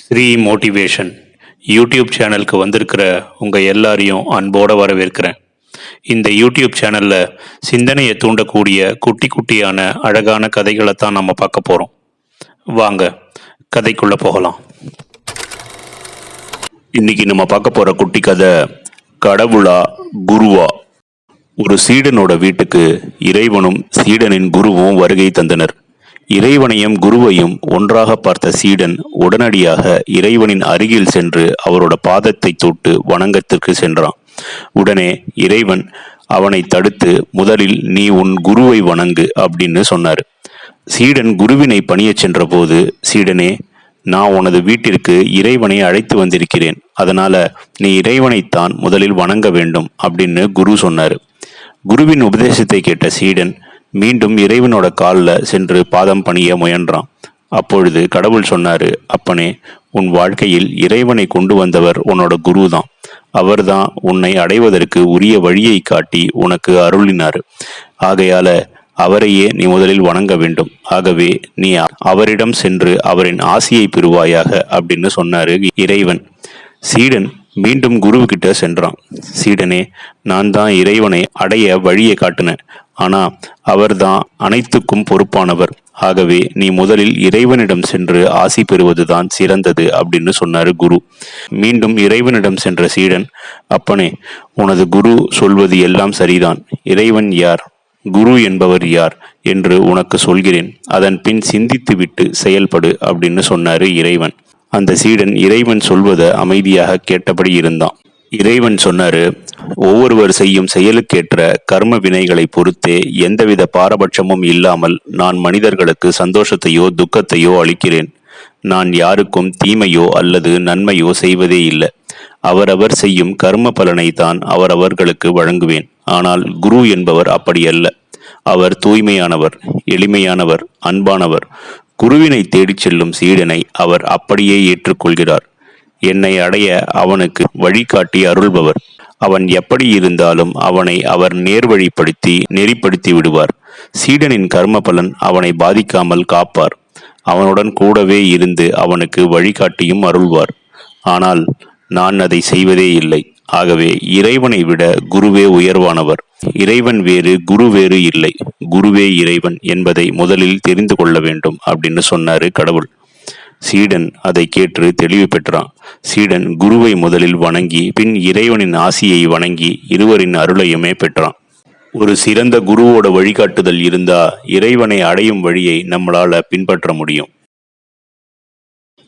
Sri motivation YouTube சேனலுக்கு வந்திருக்கிற உங்கள் எல்லாரையும் அன்போடு வரவேற்கிறேன். இந்த யூடியூப் சேனலில் சிந்தனையை தூண்டக்கூடிய குட்டி குட்டியான அழகான கதைகளை தான் நம்ம பார்க்க போகிறோம் வாங்க கதைக்குள்ளே போகலாம். இன்னைக்கு நம்ம பார்க்க போகிற குட்டி கதை கடவுளா குருவா? ஒரு சீடனோட வீட்டுக்கு இறைவனும் சீடனின் குருவும் வருகை தந்தனர். இறைவனையும் குருவையும் ஒன்றாக பார்த்த சீடன் உடனடியாக இறைவனின் அருகில் சென்று அவரோட பாதத்தை தொட்டு வணங்கத்திற்கு சென்றான். உடனே இறைவன் அவனை தடுத்து முதலில் நீ உன் குருவை வணங்கு அப்படின்னு சொன்னார். சீடன் குருவினை பணியச் சென்றபோது சீடனே நான் உனது வீட்டிற்கு இறைவனை அழைத்து வந்திருக்கிறேன். அதனால நீ இறைவனைத்தான் முதலில் வணங்க வேண்டும் அப்படின்னு குரு சொன்னார். குருவின் உபதேசத்தை கேட்ட சீடன் மீண்டும் இறைவனோட காலில் சென்று பாதம் பணிய முயன்றான். அப்பொழுது கடவுள் சொன்னாரு அப்பனே உன் வாழ்க்கையில் இறைவனை கொண்டு வந்தவர் உன்னோட குரு தான் அவர்தான் உன்னை அடைவதற்கு உரிய வழியை காட்டி உனக்கு அருளினார். ஆகையால அவரையே நீ முதலில் வணங்க வேண்டும். ஆகவே நீ அவரிடம் சென்று அவரின் ஆசியை பெறுவாயாக அப்படின்னு சொன்னாரு இறைவன். சீடன் மீண்டும் குருவுக்கிட்ட சென்றான். சீடனே நான் தான் இறைவனை அடைய வழியை காட்டினேன். ஆனா அவர்தான் அனைத்துக்கும் பொறுப்பானவர். ஆகவே நீ முதலில் இறைவனிடம் சென்று ஆசி பெறுவதுதான் சிறந்தது அப்படின்னு சொன்னாரு குரு. மீண்டும் இறைவனிடம் சென்ற சீடன் அப்பனே உனது குரு சொல்வது எல்லாம் சரிதான். இறைவன் யார்? குரு என்பவர் யார் என்று உனக்கு சொல்கிறேன். அதன் பின் சிந்தித்துவிட்டு செயல்படு அப்படின்னு சொன்னாரு இறைவன். அந்த சீடன் இறைவன் சொல்வதை அமைதியாக கேட்டபடி இருந்தான். இறைவன் சொன்னாரு ஒவ்வொருவர் செய்யும் செயலுக்கேற்ற கர்ம வினைகளை பொறுத்தே எந்தவித பாரபட்சமும் இல்லாமல் நான் மனிதர்களுக்கு சந்தோஷத்தையோ துக்கத்தையோ அளிக்கிறேன். நான் யாருக்கும் தீமையோ அல்லது நன்மையோ செய்வதே இல்லை. அவரவர் செய்யும் கர்ம பலனை தான் அவரவர்களுக்கு வழங்குவேன். ஆனால் குரு என்பவர் அப்படியல்ல அவர் தூய்மையானவர் எளிமையானவர் அன்பானவர். குருவினை தேடிச் செல்லும் சீடனை அவர் அப்படியே ஏற்றுக்கொள்கிறார். என்னை அடைய அவனுக்கு வழிகாட்டி அருள்பவர். அவன் எப்படி இருந்தாலும் அவனை அவர் நேர்வழிப்படுத்தி நெறிப்படுத்தி விடுவார். சீடனின் கர்ம பலன் அவனை பாதிக்காமல் காப்பார். அவனுடன் கூடவே இருந்து அவனுக்கு வழிகாட்டியும் அருள்வார். ஆனால் நான் அதை செய்வதே இல்லை. ஆகவே இறைவனை விட குருவே உயர்வானவர். இறைவன் வேறு குரு வேறு இல்லை. குருவே இறைவன் என்பதை முதலில் தெரிந்து கொள்ள வேண்டும் அப்படின்னு சொன்னாரு கடவுள். சீடன் அதை கேட்டு தெளிவு பெற்றான். சீடன் குருவை முதலில் வணங்கி பின் இறைவனின் ஆசியை வணங்கி இருவரின் அருளையுமே பெற்றான். ஒரு சிறந்த குருவோட வழிகாட்டுதல் இருந்தா இறைவனை அடையும் வழியை நம்மளால பின்பற்ற முடியும்.